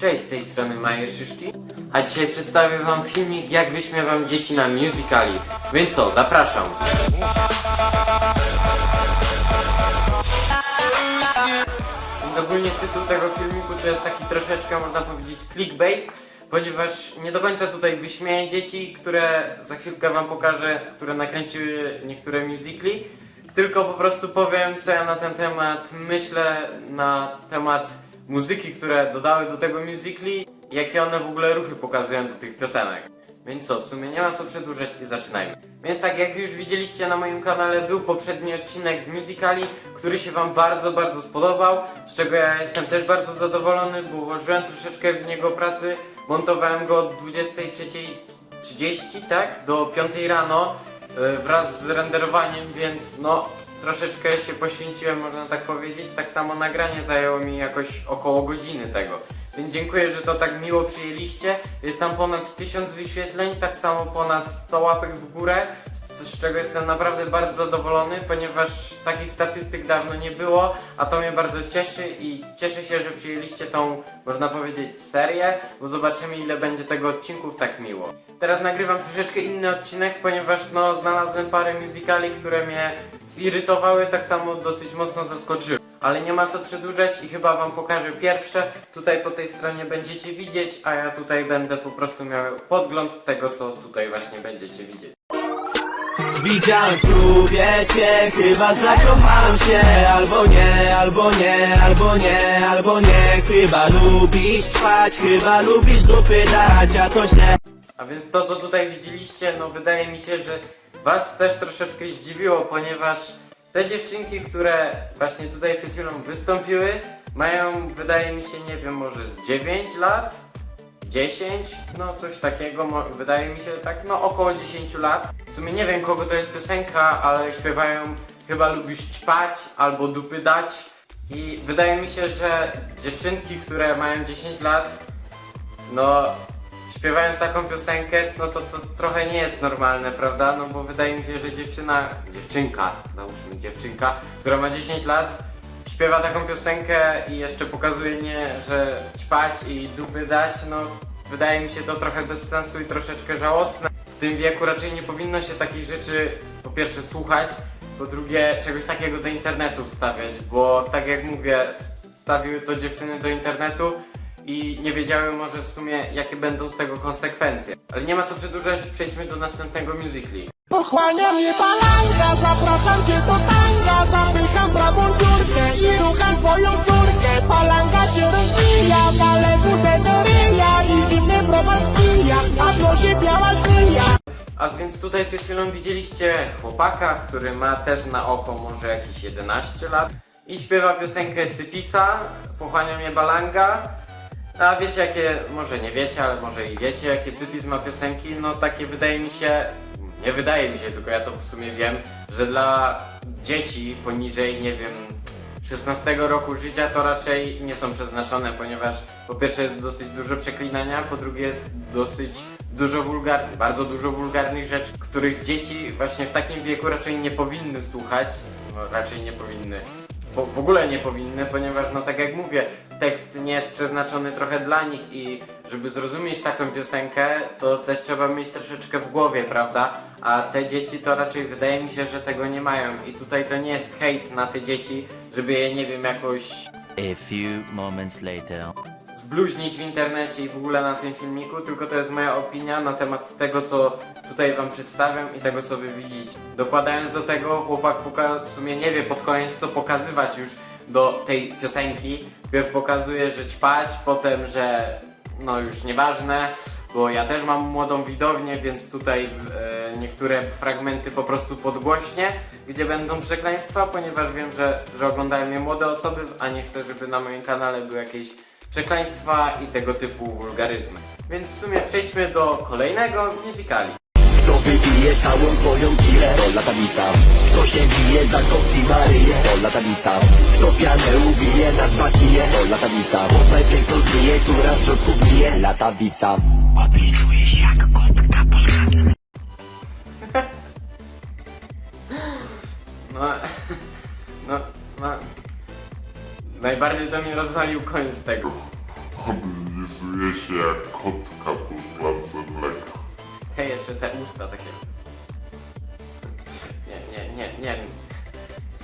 Cześć, z tej strony Majer Szyszki, a dzisiaj przedstawię wam filmik jak wyśmiewam dzieci na musicali. Więc co, zapraszam. Ogólnie tytuł tego filmiku to jest taki troszeczkę można powiedzieć clickbait, ponieważ nie do końca tutaj wyśmieję dzieci, które za chwilkę wam pokażę, które nakręciły niektóre musicali, tylko po prostu powiem co ja na ten temat myślę, na temat muzyki, które dodały do tego musicali, jakie one w ogóle ruchy pokazują do tych piosenek. Więc co, w sumie nie ma co przedłużać i zaczynajmy. Więc tak jak już widzieliście na moim kanale był poprzedni odcinek z musicali, który się wam bardzo, bardzo spodobał, z czego ja jestem też bardzo zadowolony, bo włożyłem troszeczkę w niego pracy, montowałem go od 23.30, tak, do 5 rano e, wraz z renderowaniem, więc no troszeczkę się poświęciłem, można tak powiedzieć, tak samo nagranie zajęło mi jakoś około godziny tego. Więc dziękuję, że to tak miło przyjęliście. Jest tam ponad 1000 wyświetleń, tak samo ponad 100 łapek w górę, z czego jestem naprawdę bardzo zadowolony, ponieważ takich statystyk dawno nie było, a to mnie bardzo cieszy i cieszę się, że przyjęliście tą, można powiedzieć, serię, bo zobaczymy ile będzie tego odcinków tak miło. Teraz nagrywam troszeczkę inny odcinek, ponieważ no znalazłem parę musicali, które mnie zirytowały, tak samo dosyć mocno zaskoczyły. Ale nie ma co przedłużać i chyba wam pokażę pierwsze. Tutaj po tej stronie będziecie widzieć, a ja tutaj będę po prostu miał podgląd tego, co tutaj właśnie będziecie widzieć. Widziałem w klubie cię, chyba zakochałem się. Albo nie, albo nie, albo nie, albo nie. Chyba lubisz trwać, chyba lubisz dupy dać, a to źle. A więc to, co tutaj widzieliście, no wydaje mi się, że was też troszeczkę zdziwiło, ponieważ te dziewczynki, które właśnie tutaj przed chwilą wystąpiły, mają, wydaje mi się, nie wiem, może z 9 lat, 10, no coś takiego, wydaje mi się tak, no około 10 lat. W sumie nie wiem kogo to jest piosenka, ale śpiewają chyba lubisz ćpać albo dupy dać. I wydaje mi się, że dziewczynki, które mają 10 lat, no śpiewając taką piosenkę, no to, to trochę nie jest normalne, prawda? No bo wydaje mi się, że dziewczyna, dziewczynka, załóżmy dziewczynka, która ma 10 lat, śpiewa taką piosenkę i jeszcze pokazuje nie, że ćpać i dupy dać, no wydaje mi się to trochę bez sensu i troszeczkę żałosne. W tym wieku raczej nie powinno się takich rzeczy po pierwsze słuchać, po drugie czegoś takiego do internetu wstawiać, bo tak jak mówię, wstawiły to dziewczyny do internetu i nie wiedziały może w sumie jakie będą z tego konsekwencje. Ale nie ma co przedłużać, przejdźmy do następnego musicali. Pochłania mnie palanka, zapraszam cię do tanga Zapycham prawą dziurkę i rucham twoją córkę. Palanka się rozwija, ale budę do ryja I zimny browar spija, a w nosie biała żmija A więc tutaj przed chwilą widzieliście chłopaka, który ma też na oko może jakieś 11 lat i śpiewa piosenkę Cypisa, pochłania mnie balanga. A wiecie jakie, może nie wiecie, ale może i wiecie jakie Cypis ma piosenki, no takie wydaje mi się, nie wydaje mi się, tylko ja to w sumie wiem, że dla dzieci poniżej, nie wiem, 16 roku życia to raczej nie są przeznaczone, ponieważ po pierwsze jest dosyć dużo przeklinania, po drugie jest dosyć dużo wulgarnych, bardzo dużo wulgarnych rzeczy, których dzieci właśnie w takim wieku raczej nie powinny słuchać, no raczej nie powinny, po, w ogóle nie powinny, ponieważ no tak jak mówię, tekst nie jest przeznaczony trochę dla nich i żeby zrozumieć taką piosenkę, to też trzeba mieć troszeczkę w głowie, prawda? A te dzieci to raczej wydaje mi się, że tego nie mają i tutaj to nie jest hejt na te dzieci, żeby je nie wiem jakoś A few moments later. zbluźnić w internecie i w ogóle na tym filmiku, tylko to jest moja opinia na temat tego, co tutaj wam przedstawiam i tego, co wy widzicie. Dokładając do tego, chłopak w sumie nie wie pod koniec, co pokazywać już do tej piosenki. Pierw pokazuje, że ćpać, potem, że no już nieważne, bo ja też mam młodą widownię, więc tutaj e, niektóre fragmenty po prostu podgłośnie, gdzie będą przekleństwa, ponieważ wiem, że, że oglądają mnie młode osoby, a nie chcę, żeby na moim kanale były jakieś przekleństwa i tego typu wulgaryzmy. Więc w sumie przejdźmy do kolejnego musicali. Kto całą twoją kilę, to latawica Kto się bije za kopci Maryję, to latawica Kto pianę ubije na dwa kije, to latawica Poznaj piękną zbije, która w środku bije, latawica Obliczuje się jak kotka po No, no, no. Najbardziej to mnie rozwalił koniec tego. Lizuje się jak kotka po szklance mleka. Te jeszcze te usta takie. Nie, nie, wiem.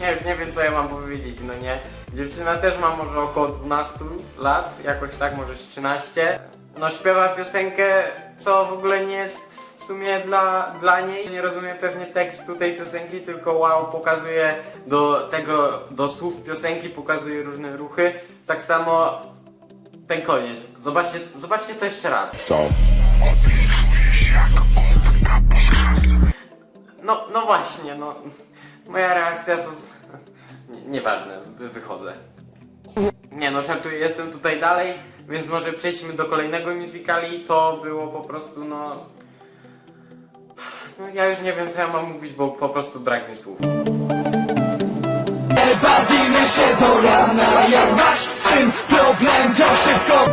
Ja już nie wiem co ja mam powiedzieć, no nie. Dziewczyna też ma może około 12 lat, jakoś tak, może z 13. No śpiewa piosenkę, co w ogóle nie jest w sumie dla, dla niej. Nie rozumie pewnie tekstu tej piosenki, tylko wow, pokazuje do tego, do słów piosenki, pokazuje różne ruchy. Tak samo ten koniec. Zobaczcie, zobaczcie to jeszcze raz. No, no właśnie, no. Moja reakcja to... nieważne, wy- wychodzę. Nie no, żartuję, jestem tutaj dalej, więc może przejdźmy do kolejnego musicali. To było po prostu, no... No ja już nie wiem co ja mam mówić, bo po prostu brak mi słów. Bawimy się do rana Jak masz z tym problem to szybko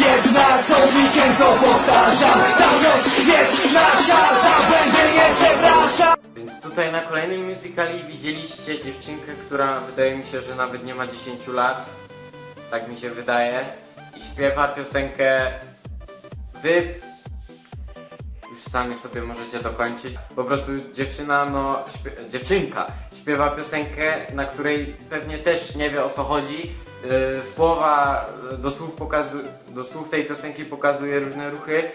jedna Co weekend to powtarzam Ta noc jest nasza Za błędy nie przepraszam Więc tutaj na kolejnym musicali widzieliście dziewczynkę, która wydaje mi się, że nawet nie ma 10 lat. Tak mi się wydaje. I śpiewa piosenkę Wy... Już sami sobie możecie dokończyć. Po prostu dziewczyna, no... Śpie... Dziewczynka śpiewa piosenkę, na której pewnie też nie wie o co chodzi. Yy, słowa yy, do słów, pokazu... do słów tej piosenki pokazuje różne ruchy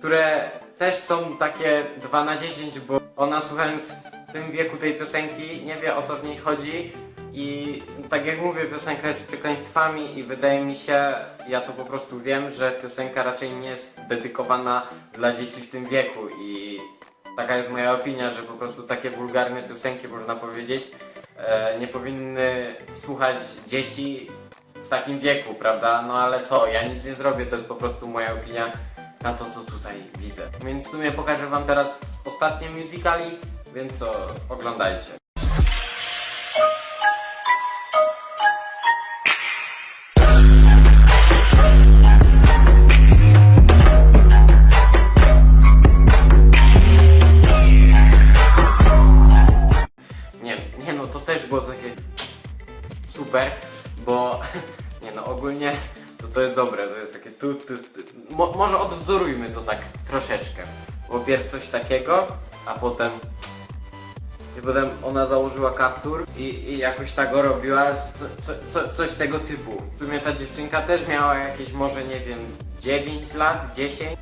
które też są takie 2 na 10, bo ona słuchając w tym wieku tej piosenki nie wie o co w niej chodzi. I tak jak mówię, piosenka jest z przekleństwami i wydaje mi się, ja to po prostu wiem, że piosenka raczej nie jest dedykowana dla dzieci w tym wieku. I taka jest moja opinia, że po prostu takie wulgarne piosenki, można powiedzieć, nie powinny słuchać dzieci w takim wieku, prawda? No ale co, ja nic nie zrobię, to jest po prostu moja opinia na to, co tutaj widzę. Więc w sumie pokażę wam teraz ostatnie musicali, więc co, oglądajcie. To, to jest dobre, to jest takie tu, tu, tu. Mo, może odwzorujmy to tak troszeczkę. Bo pierw coś takiego, a potem i potem ona założyła kaptur i, i jakoś tak go robiła, co, co, co, coś tego typu. W sumie ta dziewczynka też miała jakieś może nie wiem 9 lat, 10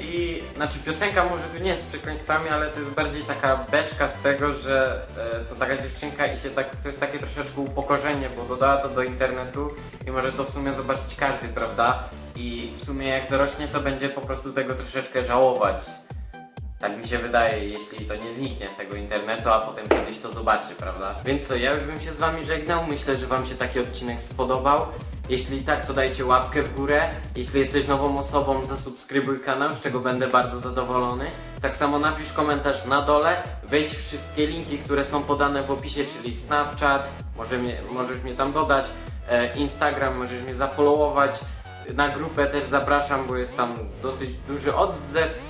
i znaczy piosenka może tu nie jest z przekleństwami, ale to jest bardziej taka beczka z tego, że e, to taka dziewczynka i się tak, to jest takie troszeczkę upokorzenie, bo dodała to do internetu i może to w sumie zobaczyć każdy, prawda? I w sumie jak dorośnie to będzie po prostu tego troszeczkę żałować. Tak mi się wydaje, jeśli to nie zniknie z tego internetu, a potem kiedyś to zobaczy, prawda? Więc co, ja już bym się z wami żegnał. Myślę, że wam się taki odcinek spodobał. Jeśli tak, to dajcie łapkę w górę. Jeśli jesteś nową osobą, zasubskrybuj kanał, z czego będę bardzo zadowolony. Tak samo napisz komentarz na dole, wejdź wszystkie linki, które są podane w opisie, czyli Snapchat, może mnie, możesz mnie tam dodać, e, Instagram, możesz mnie zafollowować. Na grupę też zapraszam, bo jest tam dosyć duży odzew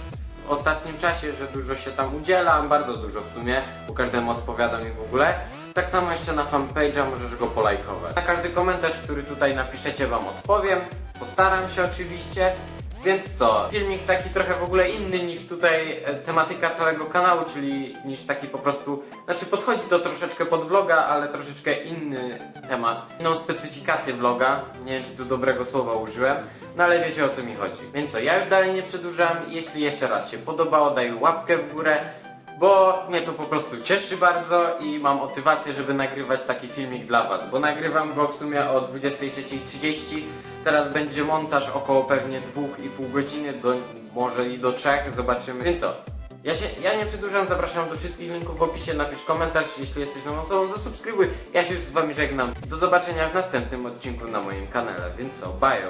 w ostatnim czasie, że dużo się tam udzielam, bardzo dużo w sumie, bo każdemu odpowiadam i w ogóle. Tak samo jeszcze na fanpage'a możesz go polajkować. Na każdy komentarz, który tutaj napiszecie wam odpowiem, postaram się oczywiście. Więc co, filmik taki trochę w ogóle inny niż tutaj e, tematyka całego kanału, czyli niż taki po prostu, znaczy podchodzi to troszeczkę pod vloga, ale troszeczkę inny temat, inną specyfikację vloga, nie wiem czy tu dobrego słowa użyłem, no ale wiecie o co mi chodzi. Więc co, ja już dalej nie przedłużam, jeśli jeszcze raz się podobało, daj łapkę w górę, bo mnie to po prostu cieszy bardzo i mam motywację, żeby nagrywać taki filmik dla Was, bo nagrywam go w sumie o 23.30, teraz będzie montaż około pewnie 2,5 godziny, do, może i do 3, zobaczymy. Więc co? Ja, się, ja nie przedłużam, zapraszam do wszystkich linków w opisie, napisz komentarz, jeśli jesteś nową osobą, zasubskrybuj. Ja się z Wami żegnam. Do zobaczenia w następnym odcinku na moim kanale, więc co, bajo.